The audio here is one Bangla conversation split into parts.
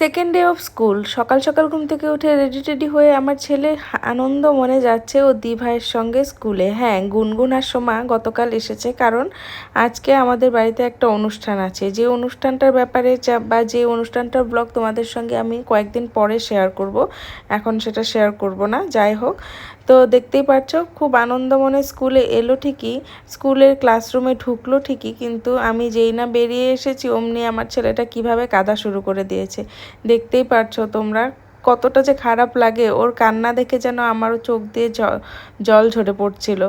সেকেন্ড ডে অফ স্কুল সকাল সকাল ঘুম থেকে উঠে রেডি টেডি হয়ে আমার ছেলে আনন্দ মনে যাচ্ছে ও দি ভাইয়ের সঙ্গে স্কুলে। হ্যাঁ গুনগুন আর সোমা গতকাল এসেছে কারণ আজকে আমাদের বাড়িতে একটা অনুষ্ঠান আছে। যে অনুষ্ঠানটার ব্যাপারে বা যে অনুষ্ঠানটার ব্লগ তোমাদের সঙ্গে আমি কয়েকদিন পরে শেয়ার করব। এখন সেটা শেয়ার করব না। যাই হোক তো দেখতেই পাচ্ছ খুব আনন্দ মনে স্কুলে এলো ঠিকই, স্কুলের ক্লাসরুমে ঢুকলো ঠিকই, কিন্তু আমি যেই না বেরিয়ে এসেছি, অমনি আমার ছেলেটা কীভাবে কাদা শুরু করে দিয়েছে, দেখতেই পাচ্ছ তোমরা। কতটা যে খারাপ লাগে, ওর কান্না দেখে যেন আমারও চোখ দিয়ে জল ঝরে পড়ছিল।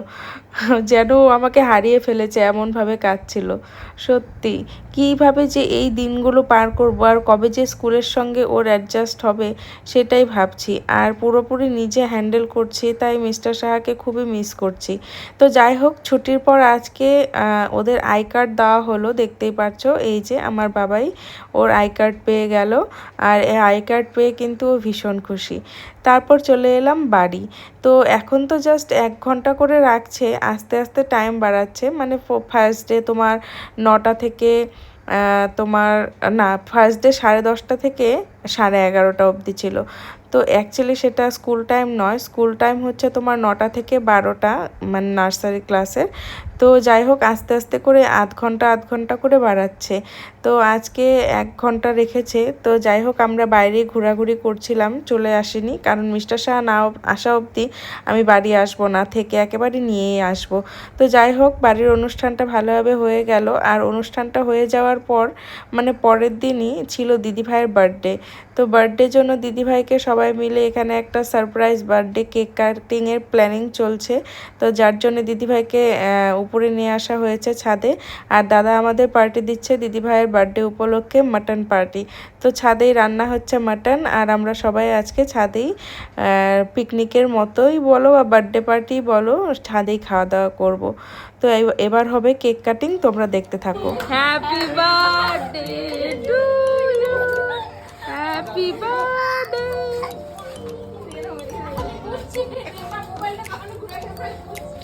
যেন আমাকে হারিয়ে ফেলেছে, এমনভাবে কাঁদছিল। সত্যি, কীভাবে যে এই দিনগুলো পার করব আর কবে যে স্কুলের সঙ্গে ওর অ্যাডজাস্ট হবে, সেটাই ভাবছি। আর পুরোপুরি নিজে হ্যান্ডেল করছি, তাই মিস্টার সাহাকে খুবই মিস করছি। তো যাই হোক, ছুটির পর আজকে ওদের আই কার্ড দেওয়া হলো, দেখতেই পাচ্ছ এই যে আমার বাবাই, ওর আই কার্ড পেয়ে গেল। আর আই কার্ড পেয়ে কিন্তু ভীষণ খুশি। তারপর চলে এলাম বাড়ি। তো এখন তো জাস্ট এক ঘণ্টা করে রাখছে, আস্তে আস্তে টাইম বাড়াচ্ছে। মানে ফার্স্ট ডে তোমার নটা থেকে তোমার, না ফার্স্ট ডে সাড়ে দশটা থেকে সাড়ে এগারোটা অবধি ছিল। তো অ্যাকচুয়ালি সেটা স্কুল টাইম নয়। স্কুল টাইম হচ্ছে তোমার নটা থেকে বারোটা মানে নার্সারি ক্লাসের তো যাই হোক, আস্তে আস্তে করে আধ ঘণ্টা আধ ঘণ্টা করে বাড়াচ্ছে। তো আজকে এক ঘণ্টা রেখেছে। তো যাই হোক, আমরা বাইরে ঘোরাঘুরি করছিলাম, চলে আসিনি। কারণ মিস্টার শাহ না আসা অবধি আমি বাড়ি আসব না, থেকে একেবারে নিয়েই আসব। তো যাই হোক, বাড়ির অনুষ্ঠানটা ভালোভাবে হয়ে গেল। আর অনুষ্ঠানটা হয়ে যাওয়ার পর মানে পরের দিনই ছিল দিদিভাইয়ের বার্থডে। তো বার্থডের জন্য দিদিভাইকে সবাই মিলে এখানে একটা সারপ্রাইজ বার্থডে কেক কাটিংয়ের প্ল্যানিং চলছে। তো যার জন্য দিদিভাইকে উপরে নিয়ে আসা হয়েছে ছাদে। আর দাদা আমাদের পার্টি দিচ্ছে দিদিভাইয়ের বার্থডে উপলক্ষে মাটন পার্টি তো ছাদেই রান্না হচ্ছে মাটন আর আমরা সবাই আজকে ছাদেই পিকনিকের মতোই বলো বা বার্থডে পার্টি বলো, ছাদেই খাওয়া দাওয়া করব। তো এবার হবে কেক কাটিং তোমরা দেখতে থাকো।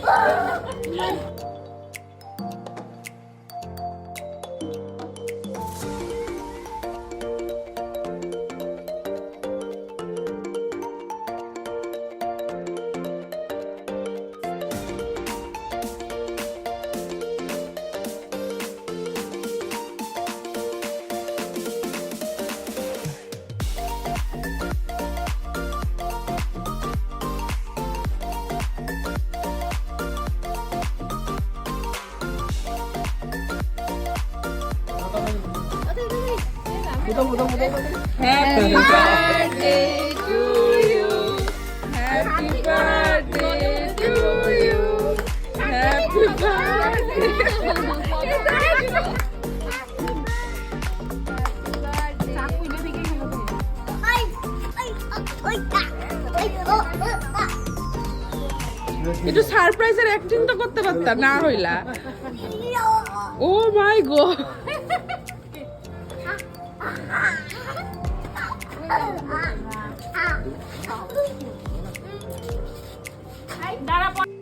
Birthday. Happy birthday to you. Happy birthday to you. Happy birthday. একটু সারপ্রাইজের অ্যাক্টিং তো করতে পারতাম না হইলা ও মাই গো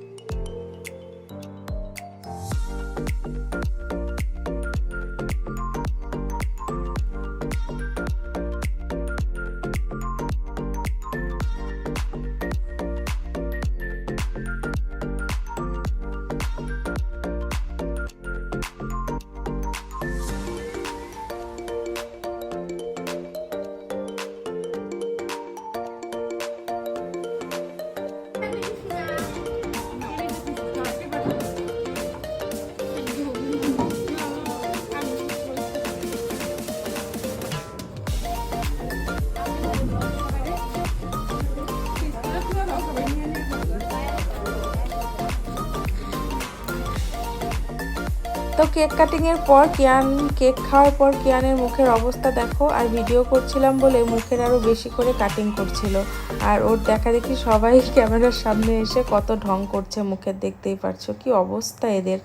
তো কেক কাটিংয়ের পর কিয়ান, কেক খাওয়ার পর কিয়ানের মুখের অবস্থা দেখো, আর ভিডিও করছিলাম বলে মুখের আরও বেশি করে কাটিং করছিল। আর ওর দেখা দেখি সবাই ক্যামেরার সামনে এসে কত ঢং করছে মুখের দেখতেই পারছ কি অবস্থা এদের।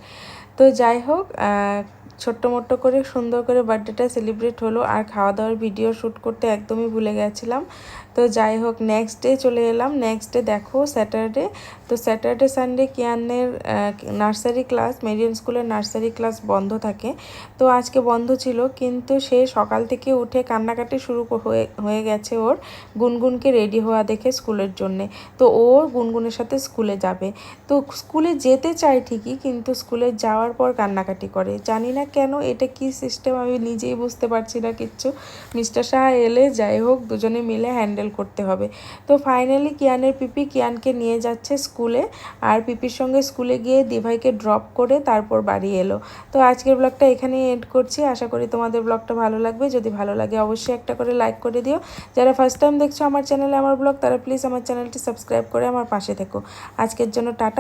তো যাই হোক ছোট্ট মোট্ট করে সুন্দর করে বার্থডেটা সেলিব্রেট হলো আর খাওয়া দাওয়ার ভিডিও শ্যুট করতে একদমই ভুলে গেছিলাম। তো যাই হোক নেক্সট ডে চলে এলাম। নেক্সট ডে দেখো স্যাটারডে তো স্যাটারডে সানডে কিয়ানের নার্সারি ক্লাস মেরিয়ান স্কুলের নার্সারি ক্লাস বন্ধ থাকে। তো আজকে বন্ধ ছিল, কিন্তু সে সকাল থেকে উঠে কান্নাকাটি শুরু হয়ে হয়ে গেছে ওর গুনগুনকে রেডি হওয়া দেখে স্কুলের জন্যে। তো ও গুনগুনের সাথে স্কুলে যাবে। তো স্কুলে যেতে চায় ঠিকই, কিন্তু স্কুলে যাওয়ার পর কান্নাকাটি করে। জানি না কেন? এটা কি সিস্টেম আমি নিজেই বুঝতে পারছি না কিচ্ছু। মিস্টার সাহা এলে যাই হোক, দুজনে মিলে হ্যান্ডেল করতে হবে। তো ফাইনালি কিয়ানের পিপি কিয়ানকে নিয়ে যাচ্ছে স্কুলে আর পিপির সঙ্গে স্কুলে গিয়ে দিভাইকে ড্রপ করে তারপর বাড়ি এলো। তো আজকের ব্লগটা এখানেই এড করছি। আশা করি তোমাদের ব্লগটা ভালো লাগবে। যদি ভালো লাগে অবশ্যই একটা করে লাইক করে দিও। যারা ফার্স্ট টাইম দেখছ আমার চ্যানেলে আমার ব্লগ তারা প্লিজ আমার চ্যানেলটি সাবস্ক্রাইব করে আমার পাশে থেকো। আজকের জন্য টাটা।